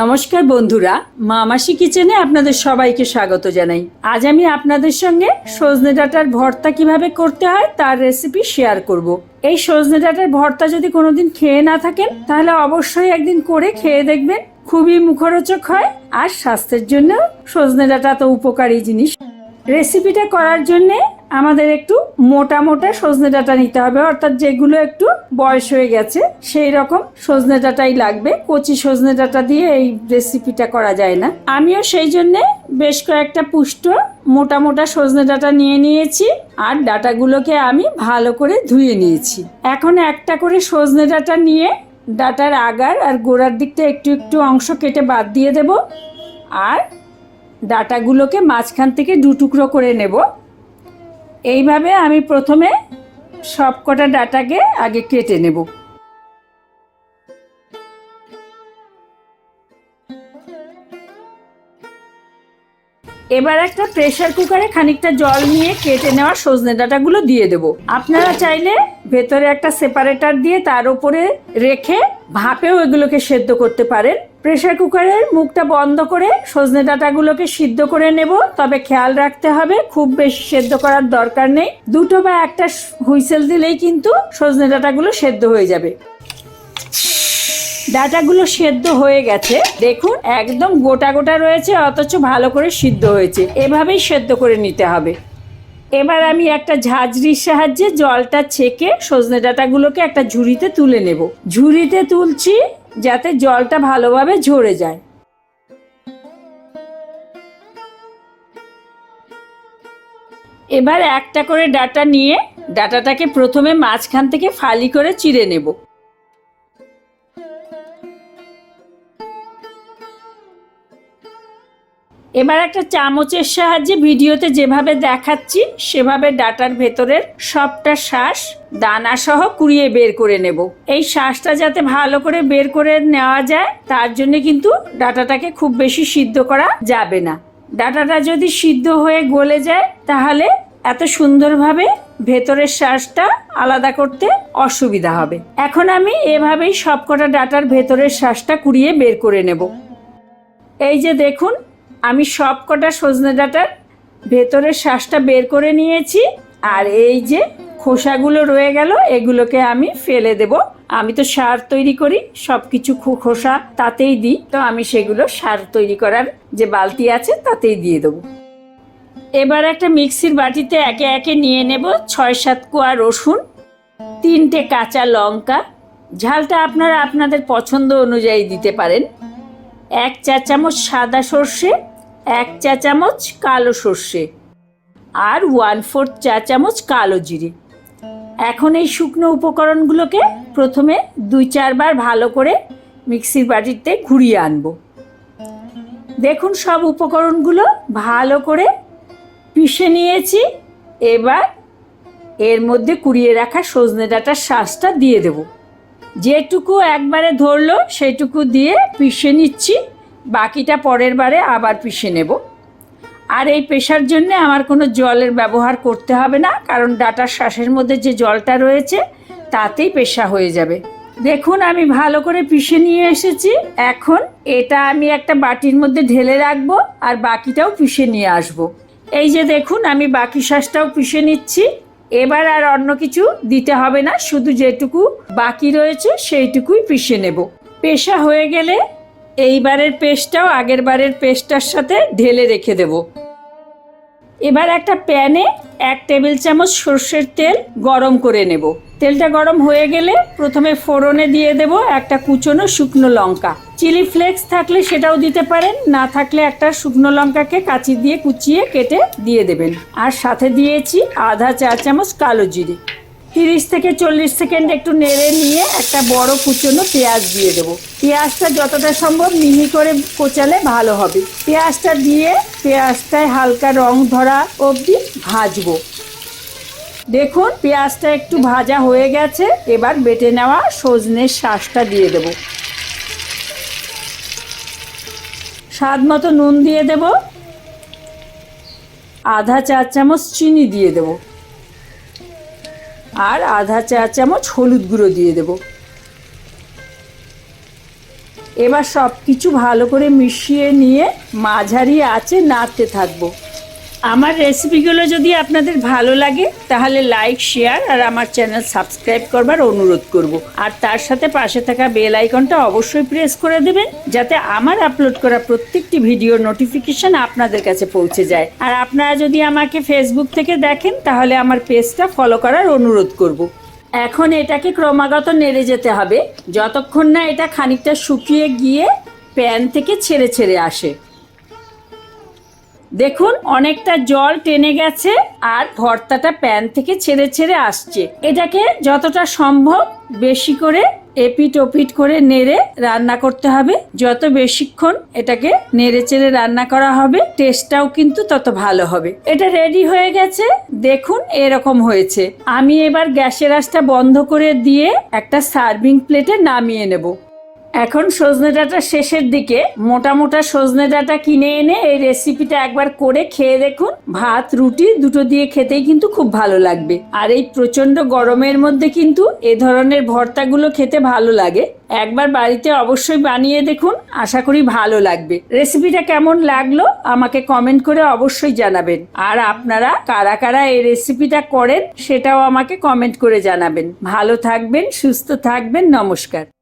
নমস্কার বন্ধুরা মামাসি কিচেনে আপনাদের সবাইকে স্বাগত জানাই আজ আমি আপনাদের সঙ্গে সজনে ডাঁটার ভর্তা কীভাবে করতে হয় তার রেসিপি শেয়ার করব। এই সজনে ডাঁটার ভর্তা যদি কোনোদিন খেয়ে না থাকেন, তাহলে অবশ্যই একদিন করে খেয়ে দেখবেন, খুবই মুখরোচক হয় আর স্বাস্থ্যের জন্য সজনে ডাঁটা তো উপকারী জিনিস রেসিপিটা করার জন্য আমাদের একটু মোটা মোটা সজনে ডাঁটা নিতে হবে, অর্থাৎ যেগুলো একটু বয়স হয়ে গেছে, সেই রকম সজনে ডাঁটাই লাগবে। কচি সজনে ডাঁটা দিয়ে এই রেসিপিটা করা যায় না। আমিও সেই জন্যে বেশ কয়েকটা পুষ্ট মোটা মোটা সজনে ডাঁটা নিয়ে নিয়েছি আর ডাঁটাগুলোকে আমি ভালো করে ধুয়ে নিয়েছি। এখন একটা করে সজনে ডাঁটা নিয়ে ডাঁটার আগার আর গোড়ার দিকটা একটু একটু অংশ কেটে বাদ দিয়ে দেব আর ডাটাগুলোকে মাঝখান থেকে দু টুকরো করে নেব। এইভাবে আমি প্রথমে সব কটা ডাটাকে আগে কেটে নেব। এবার একটা প্রেসার কুকারে খানিকটা জল নিয়ে কেটে নেওয়া সজনে ডাঁটাগুলো দিয়ে দেব। আপনারা চাইলে ভেতরে একটা সেপারেটার দিয়ে তার উপরে রেখে ভাপেও এগুলোকে সেদ্ধ করতে পারেন। প্রেসার কুকারের মুখটা বন্ধ করে সজনে ডাঁটাগুলোকে সিদ্ধ করে নেব। তবে খেয়াল রাখতে হবে, খুব বেশি সেদ্ধ করার দরকার নেই। দুটো বা একটা হুইসেল দিলেই কিন্তু সজনে ডাঁটাগুলো সেদ্ধ হয়ে যাবে। ডাটাগুলো সেদ্ধ হয়ে গেছে। দেখুন, একদম গোটা গোটা রয়েছে, অথচ ভালো করে সিদ্ধ হয়েছে। এভাবেই সেদ্ধ করে নিতে হবে। এবার আমি একটা ঝাঁঝরির সাহায্যে জলটা ছেঁকে সজনে ডাঁটাগুলোকে একটা ঝুড়িতে তুলে নেব। ঝুড়িতে তুলছি যাতে জলটা ভালোভাবে ঝরে যায়। এবার একটা করে ডাটা নিয়ে ডাটাটাকে প্রথমে মাঝখান থেকে ফালি করে চিড়ে নেব। এবার একটা চামচের সাহায্যে ভিডিওতে যেভাবে দেখাচ্ছি, সেভাবে ডাটার ভেতরের সবটা শ্বাস দানা সহ কুড়িয়ে বের করে নেব। এই শ্বাসটা যাতে ভালো করে বের করে নেওয়া যায়, তার জন্য কিন্তু ডাটাটাকে খুব বেশি সিদ্ধ করা যাবে না। ডাটাটা যদি সিদ্ধ হয়ে গলে যায়, তাহলে এত সুন্দরভাবে ভেতরের শ্বাসটা আলাদা করতে অসুবিধা হবে। এখন আমি এভাবেই সবকটা ডাটার ভেতরের শ্বাসটা কুড়িয়ে বের করে নেব। এই যে দেখুন আমি সব কটা সজনে ডাঁটার ভেতরের শ্বাসটা বের করে নিয়েছি, আর এই যে খোসাগুলো রয়ে গেল, এগুলোকে আমি ফেলে দেব। আমি তো সার তৈরি করি সব কিছু খোসা তাতেই দিই, তো আমি সেগুলো সার তৈরি করার যে বালতি আছে তাতেই দিয়ে দেবো। এবার একটা মিক্সির বাটিতে একে একে নিয়ে নেব ছয় সাত কোয়া রসুন, তিনটে কাঁচা লঙ্কা, ঝালটা আপনারা আপনাদের পছন্দ অনুযায়ী দিতে পারেন। এক চা চামচ সাদা সর্ষে এক চা চামচ কালো সর্ষে আর ওয়ান ফোর্থ চা চামচ কালো জিরে। এখন এই শুকনো উপকরণগুলোকে প্রথমে দুই চারবার ভালো করে মিক্সির বাটিতে ঘুরিয়ে আনব। দেখুন সব উপকরণগুলো ভালো করে পিষে নিয়েছি। এবার এর মধ্যে কুড়িয়ে রাখা সজনে ডাঁটার শ্বাসটা দিয়ে দেব। যেটুকু একবারে ধরলো, সেটুকু দিয়ে পিষে নিচ্ছি। বাকিটা পরের বারে আবার পিষে নেব। আর এই পেশার জন্য আমার কোনো জলের ব্যবহার করতে হবে না, কারণ ডাটার শ্বাসের মধ্যে যে জলটা রয়েছে, তাতেই পেশা হয়ে যাবে। দেখুন, আমি ভালো করে পিষে নিয়ে এসেছি। এখন এটা আমি একটা বাটির মধ্যে ঢেলে রাখব আর বাকিটাও পিষে নিয়ে আসব। এই যে দেখুন, আমি বাকি শ্বাসটাও পিষে নিচ্ছি। এবার আর অন্য কিছু দিতে হবে না, শুধু যেটুকু বাকি রয়েছে সেইটুকুই পিষে নেব। পেশা হয়ে গেলে এইবারের পেস্টটাও আগের বারের পেস্টটার সাথে ঢেলে রেখে দেব। এবার একটা প্যানে এক টেবিল চামচ সর্ষের তেল গরম করে নেব। তেলটা গরম হয়ে গেলে প্রথমে ফোড়নে দিয়ে দেব একটা কুচনো শুকনো লঙ্কা। চিলি ফ্লেক্স থাকলে সেটাও দিতে পারেন, না থাকলে একটা শুকনো লঙ্কাকে কাঁচি দিয়ে কুচিয়ে কেটে দিয়ে দেবেন। আর সাথে দিয়েছি আধা চা চামচ কালো জিরে। তিরিশ থেকে চল্লিশ সেকেন্ড একটু নেড়ে নিয়ে একটা বড় কুচনো পেঁয়াজ দিয়ে দেবো। পেঁয়াজটা যতটা সম্ভব মিহি করে কোচালে ভালো হবে। পেঁয়াজটা দিয়ে পেঁয়াজটায় হালকা রং ধরা অবধি ভাজবো। দেখুন, পেঁয়াজটা একটু ভাজা হয়ে গেছে। এবার বেটে নেওয়া সজনের শাঁসটা দিয়ে দেব। স্বাদ মতো নুন দিয়ে দেব। আধা চা চামচ চিনি দিয়ে দেবো। আর আধা চা চামচ হলুদ গুঁড়ো দিয়ে দেব। এবার সব কিছু ভালো করে মিশিয়ে নিয়ে মাঝারি আছে নাড়তে থাকব। আমার রেসিপিগুলো যদি আপনাদের ভালো লাগে, তাহলে লাইক শেয়ার আর আমার চ্যানেল সাবস্ক্রাইব করবার অনুরোধ করব। আর তার সাথে পাশে থাকা বেল আইকনটা অবশ্যই প্রেস করে দেবেন, যাতে আমার আপলোড করা প্রত্যেকটি ভিডিওর নোটিফিকেশন আপনাদের কাছে পৌঁছে যায়। আর আপনারা যদি আমাকে ফেসবুক থেকে দেখেন, তাহলে আমার পেজটা ফলো করার অনুরোধ করব। এখন এটাকে ক্রমাগত নেড়ে যেতে হবে, যতক্ষণ না এটা খানিকটা শুকিয়ে গিয়ে প্যান থেকে ছেড়ে ছেড়ে আসে। দেখুন, অনেকটা জল টেনে গেছে আর ভর্তাটা প্যান থেকে ছেড়ে ছেড়ে আসছে। এটাকে যতটা সম্ভব বেশি করে এপিট ওপিট করে নেড়ে রান্না করতে হবে। যত বেশিক্ষণ এটাকে নেড়ে চেড়ে রান্না করা হবে টেস্টটাও কিন্তু তত ভালো হবে। এটা রেডি হয়ে গেছে। দেখুন, এরকম হয়েছে। আমি এবার গ্যাসের আঁচটা বন্ধ করে দিয়ে একটা সার্ভিং প্লেটে নামিয়ে নেব। এখন সজনে ডাঁটা শেষের দিকে মোটা মোটা সজনে ডাঁটা কিনে এনে এই রেসিপিটা একবার করে খেয়ে দেখুন। ভাত, রুটি দুটো দিয়ে খেতেই কিন্তু খুব ভালো লাগবে। আর এই প্রচণ্ড গরমের মধ্যে কিন্তু এ ধরনের ভর্তাগুলো খেতে ভালো লাগে। একবার বাড়িতে অবশ্যই বানিয়ে দেখুন, আশা করি ভালো লাগবে। রেসিপিটা কেমন লাগল আমাকে কমেন্ট করে অবশ্যই জানাবেন। আর আপনারা কারা কারা এই রেসিপিটা করেন সেটাও আমাকে কমেন্ট করে জানাবেন। ভালো থাকবেন, সুস্থ থাকবেন, নমস্কার।